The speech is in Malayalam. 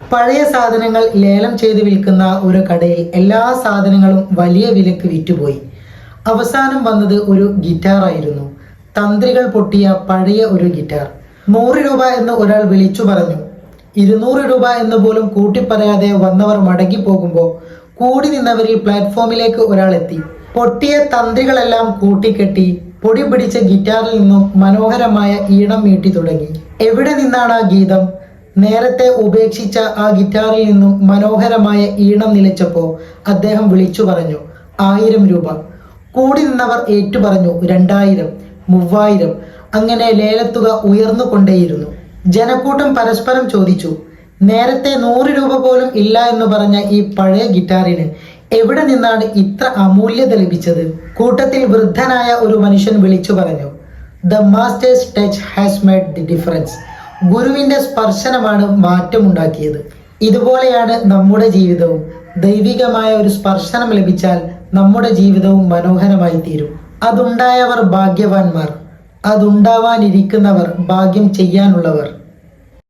പഴയ സാധനങ്ങൾ ലേലം ചെയ്ത് വിൽക്കുന്ന ഒരു കടയിൽ എല്ലാ സാധനങ്ങളും വലിയ വിലക്ക് വിറ്റുപോയി. അവസാനം വന്നത് ഒരു ഗിറ്റാർ ആയിരുന്നു. തന്ത്രികൾ പൊട്ടിയ പഴയ ഒരു ഗിറ്റാർ നൂറ് രൂപ എന്ന് ഒരാൾ വിളിച്ചു പറഞ്ഞു. ഇരുന്നൂറ് രൂപ എന്ന് പോലും കൂട്ടിപ്പറയാതെ വന്നവർ മടങ്ങി പോകുമ്പോൾ കൂടി നിന്നവരിൽ പ്ലാറ്റ്ഫോമിലേക്ക് ഒരാൾ എത്തി. പൊട്ടിയ തന്ത്രികളെല്ലാം കൂട്ടിക്കെട്ടി പൊടി പിടിച്ച ഗിറ്റാറിൽ നിന്നും മനോഹരമായ ഈണം മീട്ടി തുടങ്ങി. എവിടെ നിന്നാണ് ആ ഗീതം? നേരത്തെ ഉപേക്ഷിച്ച ആ ഗിറ്റാറിൽ നിന്നും മനോഹരമായ ഈണം നിലച്ചപ്പോൾ അദ്ദേഹം വിളിച്ചു പറഞ്ഞു ആയിരം രൂപ. കൂടി നിന്നവർ ഏറ്റുപറഞ്ഞു രണ്ടായിരം മൂവായിരം. അങ്ങനെ ലേലത്തുക ഉയർന്നു കൊണ്ടേയിരുന്നു ജനക്കൂട്ടം പരസ്പരം ചോദിച്ചു നേരത്തെ നൂറ് രൂപ പോലും ഇല്ല എന്ന് പറഞ്ഞ ഈ പഴയ ഗിറ്റാറിന് എവിടെ നിന്നാണ് ഇത്ര അമൂല്യത ലഭിച്ചത്? കൂട്ടത്തിൽ വൃദ്ധനായ ഒരു മനുഷ്യൻ വിളിച്ചു പറഞ്ഞു the master's touch has made the difference ഗുരുവിന്റെ സ്പർശനമാണ് മാറ്റമുണ്ടാക്കിയത്. ഇതുപോലെയാണ് നമ്മുടെ ജീവിതവും. ദൈവികമായ ഒരു സ്പർശനം ലഭിച്ചാൽ നമ്മുടെ ജീവിതവും മനോഹരമായി തീരും. അതുണ്ടായവർ ഭാഗ്യവാന്മാർ. അതുണ്ടാവാനിരിക്കുന്നവർ ഭാഗ്യം ചെയ്യാനുള്ളവർ.